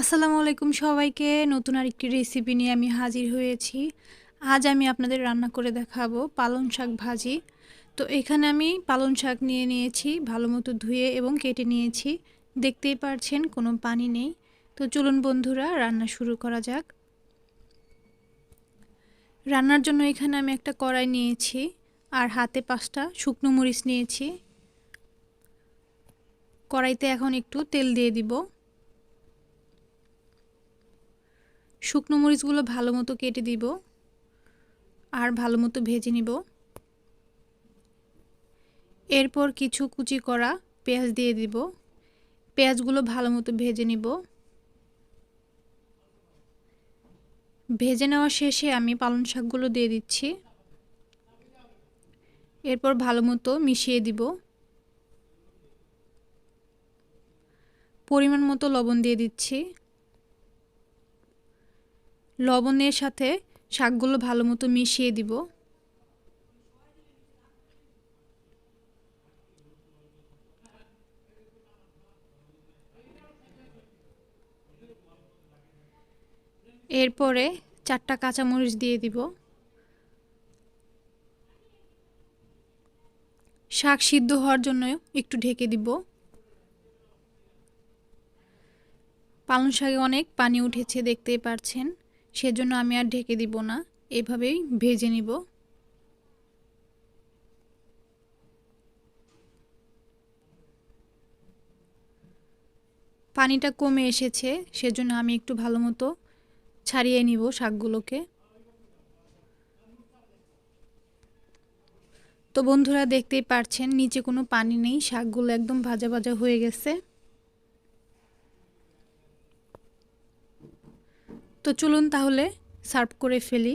আসসালামু আলাইকুম সবাইকে। নতুন আরেকটি রেসিপি নিয়ে আমি হাজির হয়েছি। আজ আমি আপনাদের রান্না করে দেখাবো পালং শাক ভাজি। তো এখানে আমি পালং শাক নিয়ে নিয়েছি, ভালো মতো ধুয়ে এবং কেটে নিয়েছি। দেখতেই পারছেন, কোনো পানি নেই। তো চলুন বন্ধুরা, রান্না শুরু করা যাক। রান্নার জন্য এখানে আমি একটা কড়াই নিয়েছি আর হাতে পাঁচটা শুকনো মরিচ নিয়েছি। কড়াইতে এখন একটু তেল দিয়ে দিব। শুকনো মরিচগুলো ভালো মতো কেটে দিব আর ভালো মতো ভেজে নিব। এরপর কিছু কুচি করা পেঁয়াজ দিয়ে দিব। পেঁয়াজগুলো ভালো মতো ভেজে নিব। ভেজে নেওয়া শেষে আমি পালং শাকগুলো দিয়ে দিচ্ছি। এরপর ভালো মতো মিশিয়ে দিব। পরিমাণ মতো লবণ দিয়ে দিচ্ছি। লবণের সাথে শাকগুলো ভালো মতো মিশিয়ে দিব। এরপরে চারটা কাঁচামরিচ দিয়ে দিব। শাক সিদ্ধ হওয়ার জন্য একটু ঢেকে দিব। পালং শাকে অনেক পানি উঠেছে, দেখতেই পারছেন। সেজন্য আমি আর ঢেকে দিব না। এভাবেই ভেজে নিব। পানিটা কমে এসেছে, সেজন্য আমি একটু ভালো মতো ছাড়িয়ে নিব শাকগুলোকে। তো বন্ধুরা, দেখতেই পারছেন, নিচে কোনো পানি নেই, শাকগুলো একদম ভাজা ভাজা হয়ে গেছে। তো চলুন তাহলে সার্ভ করে ফেলি।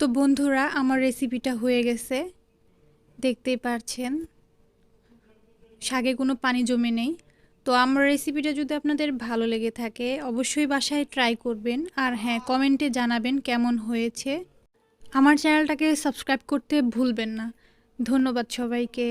তো বন্ধুরা, আমার রেসিপিটা হয়ে গেছে। দেখতেই পারছেন শাকে কোনো পানি জমে নেই। তো আমার রেসিপিটা যদি আপনাদের ভালো লেগে থাকে, অবশ্যই বাসায় ট্রাই করবেন। আর হ্যাঁ কমেন্টে জানাবেন কেমন হয়েছে। আমার চ্যানেলটাকে সাবস্ক্রাইব করতে ভুলবেন না। ধন্যবাদ সবাইকে।